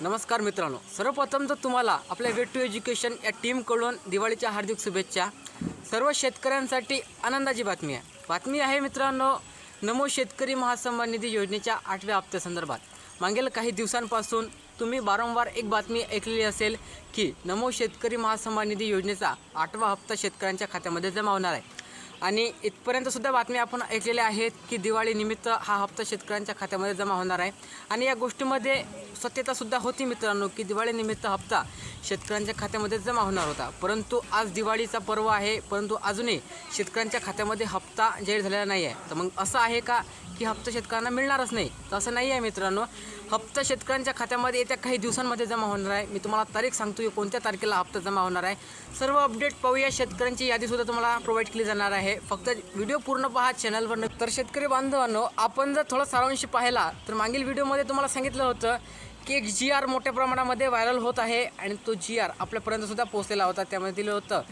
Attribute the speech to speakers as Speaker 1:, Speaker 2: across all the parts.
Speaker 1: नमस्कार मित्रांनो. सर्वप्रथम तर तुम्हाला आपल्या वेट टू एज्युकेशन या टीमकडून दिवाळीच्या हार्दिक शुभेच्छा. सर्व शेतकऱ्यांसाठी आनंदाची बातमी आहे. बातमी आहे मित्रांनो नमो शेतकरी महासन्मान निधी योजनेच्या आठव्या हप्त्यासंदर्भात मागील काही दिवसांपासून तुम्ही वारंवार एक बातमी ऐकलेली असेल की नमो शेतकरी महासन्मान निधी योजनेचा आठवा हप्ता शेतकऱ्यांच्या खात्यामध्ये जमा होणार आहे. आणि इथपर्यंत सुद्धा बातम्या आपण ऐकलेल्या आहेत की दिवाळीनिमित्त हा हप्ता शेतकऱ्यांच्या खात्यामध्ये जमा होणार आहे. आणि या गोष्टीमध्ये सत्यतासुद्धा होती मित्रांनो की दिवाळीनिमित्त हप्ता शेतकऱ्यांच्या खात्यामध्ये जमा होणार होता. परंतु आज दिवाळीचा पर्व आहे परंतु अजूनही शेतकऱ्यांच्या खात्यामध्ये हप्ता जाहीर झालेला नाही आहे तर मग असं आहे का की हप्ता शेतकऱ्यांना मिळणारच नाही. तर असं नाही आहे मित्रांनो. हप्ता शेतकऱ्यांच्या खात्यामध्ये येत्या काही दिवसांमध्ये जमा होणार आहे. मी तुम्हाला तारीख सांगतो की कोणत्या तारखेला हप्ता जमा होणार आहे. सर्व अपडेट पाहूया. शेतकऱ्यांची यादीसुद्धा तुम्हाला प्रोव्हाइड केली जाणार आहे. फक्त व्हिडिओ पूर्ण पहा चॅनलवर तर शेतकरी बांधवांनो आपण जर थोडा सारांश पाहिला तर मागील व्हिडिओमध्ये तुम्हाला सांगितलं होतं की एक जी आर मोठ्या प्रमाणामध्ये व्हायरल होत आहे आणि तो जी आर आपल्यापर्यंतसुद्धा पोहोचलेला होता. त्यामध्ये दिलं होतं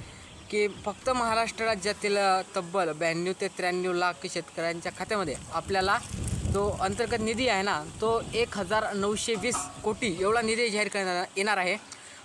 Speaker 1: की फक्त महाराष्ट्र राज्यातील तब्बल ब्याण्णव ते त्र्याण्णव लाख शेतकऱ्यांच्या खात्यामध्ये आपल्याला जो अंतर्गत निधी आहे ना तो एक हजार नऊशे वीस कोटी एवढा निधी जाहीर करण्यात येणार आहे.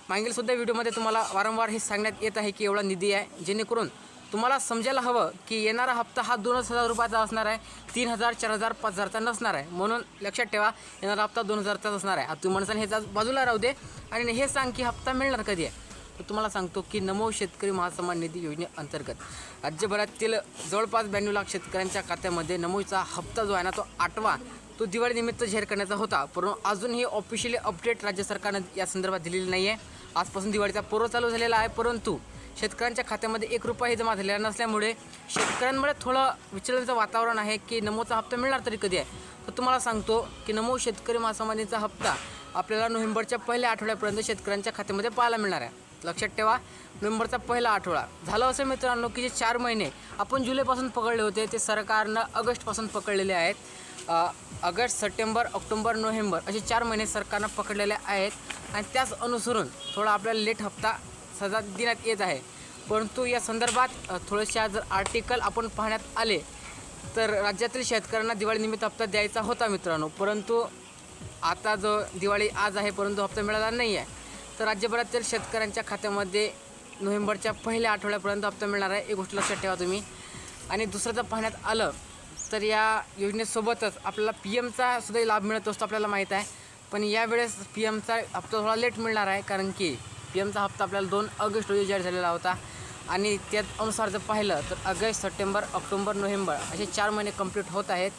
Speaker 1: मागील सुद्धा व्हिडिओमध्ये तुम्हाला वारंवार हे सांगण्यात येत आहे की एवढा निधी आहे जेणेकरून तुम्हाला समजायला हवं की येणारा हप्ता हा दोनच हजार रुपयाचा असणार आहे तीन हजार चार हजार पाच हजारचा नसणार आहे. म्हणून लक्षात ठेवा येणारा हप्ता दोन हजारचाच असणार आहे. आता तुम्ही म्हणसान हे जा- बाजूला राहू दे आणि हे सांग की हप्ता मिळणार कधी आहे? तर तुम्हाला सांगतो की नमो शेतकरी महासन्मान निधी योजनेअंतर्गत राज्यभरातील जवळपास ब्याण्णव लाख शेतकऱ्यांच्या खात्यामध्ये नमोचा हप्ता जो आहे ना तो आठवा तो दिवाळीनिमित्त जाहीर करण्याचा होता. परंतु अजूनही ऑफिशियली अपडेट राज्य सरकारनं या संदर्भात दिलेली नाही आहे आजपासून दिवाळीचा पूर्व चालू झालेला आहे. परंतु शेतकऱ्यांच्या खात्यामध्ये एक रुपयाही जमा झालेला नसल्यामुळे शेतकऱ्यांमध्ये थोडं विचलनाचं वातावरण आहे की नमोचा हप्ता मिळणार तरी कधी आहे? तर तुम्हाला सांगतो की नमो शेतकरी महासन्मानीचा हप्ता आपल्याला नोव्हेंबरच्या पहिल्या आठवड्यापर्यंत शेतकऱ्यांच्या खात्यामध्ये पाहायला मिळणार आहे. लक्षात ठेवा नोव्हेंबरचा पहिला आठवडा. झालं असं मित्रांनो की जे चार महिने आपण जुलैपासून पकडले होते ते सरकारनं ऑगस्टपासून पकडलेले आहेत. ऑगस्ट सप्टेंबर ऑक्टोबर नोव्हेंबर असे चार महिने सरकारनं पकडलेले आहेत आणि त्याच अनुसरून थोडा आपल्याला लेट हप्ता सजा देण्यात येत आहे. परंतु या संदर्भात थोडेशा जर आर्टिकल आपण पाहण्यात आले तर राज्यातील शेतकऱ्यांना दिवाळीनिमित्त हप्ता द्यायचा होता मित्रांनो. परंतु आता जो दिवाळी आज आहे परंतु हप्ता मिळाला नाही आहे तर राज्यभरातील शेतकऱ्यांच्या खात्यामध्ये नोव्हेंबरच्या पहिल्या आठवड्यापर्यंत हप्ता मिळणार आहे. ही गोष्ट लक्षात ठेवा तुम्ही. आणि दुसरं जर पाहण्यात आलं तर या योजनेसोबतच आपल्याला पी एमचा सुद्धा लाभ मिळत असतो आपल्याला माहीत आहे. पण यावेळेस पी एमचा हप्ता थोडा लेट मिळणार आहे कारण की पी एमचा हप्ता आपल्याला दोन ऑगस्ट रोजी जाहीर झालेला होता. आणि त्यात अनुसार जर पाहिलं तर ऑगस्ट सप्टेंबर ऑक्टोबर नोव्हेंबर असे चार महिने कंप्लीट होत आहेत.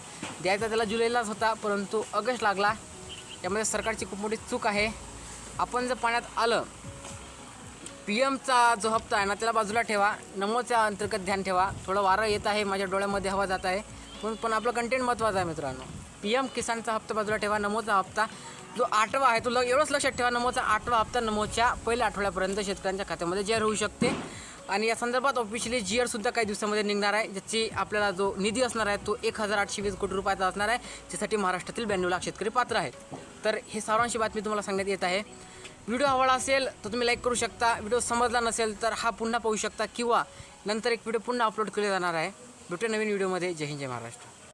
Speaker 1: द्यायचा त्याला जुलैलाच होता परंतु ऑगस्ट लागला. त्यामध्ये सरकारची खूप मोठी चूक आहे. आपण जर पाण्यात आलं पी एमचा जो हप्ता आहे ना त्याला बाजूला ठेवा. नमोच्या अंतर्गत ध्यान ठेवा. थोडं वारं येत आहे माझ्या डोळ्यामध्ये हवा जात आहे. पण पण आपलं कंटेंट महत्त्वाचं आहे मित्रांनो. पी एम किसानचा हप्ता बाजूला ठेवा नमोचा हप्ता. जो आठवा आहे तो ल एवढंच लक्षात ठेवा नमोचा आठवा हप्ता नमोच्या पहिल्या आठवड्यापर्यंत शेतकऱ्यांच्या खात्यामध्ये जाहीर होऊ शकते. आणि या संदर्भात ऑफिशियली जी आरसुद्धा काही दिवसामध्ये निघणार आहे ज्याची आपल्याला जो निधी असणार आहे तो एक हजार आठशे वीस कोटी रुपयाचा असणार आहे ज्यासाठी महाराष्ट्रातील ब्याण्णव लाख शेतकरी पात्र आहेत. तर हे सर्वांशी बातमी तुम्हाला सांगण्यात येत आहे. व्हिडिओ आवडला असेल तर तुम्ही लाईक करू शकता. व्हिडिओ समजला नसेल तर हा पुन्हा पाहू शकता किंवा नंतर एक व्हिडिओ पुन्हा अपलोड केला जाणार आहे. भेटूया नवीन व्हिडिओमध्ये. जय हिंद जय महाराष्ट्र.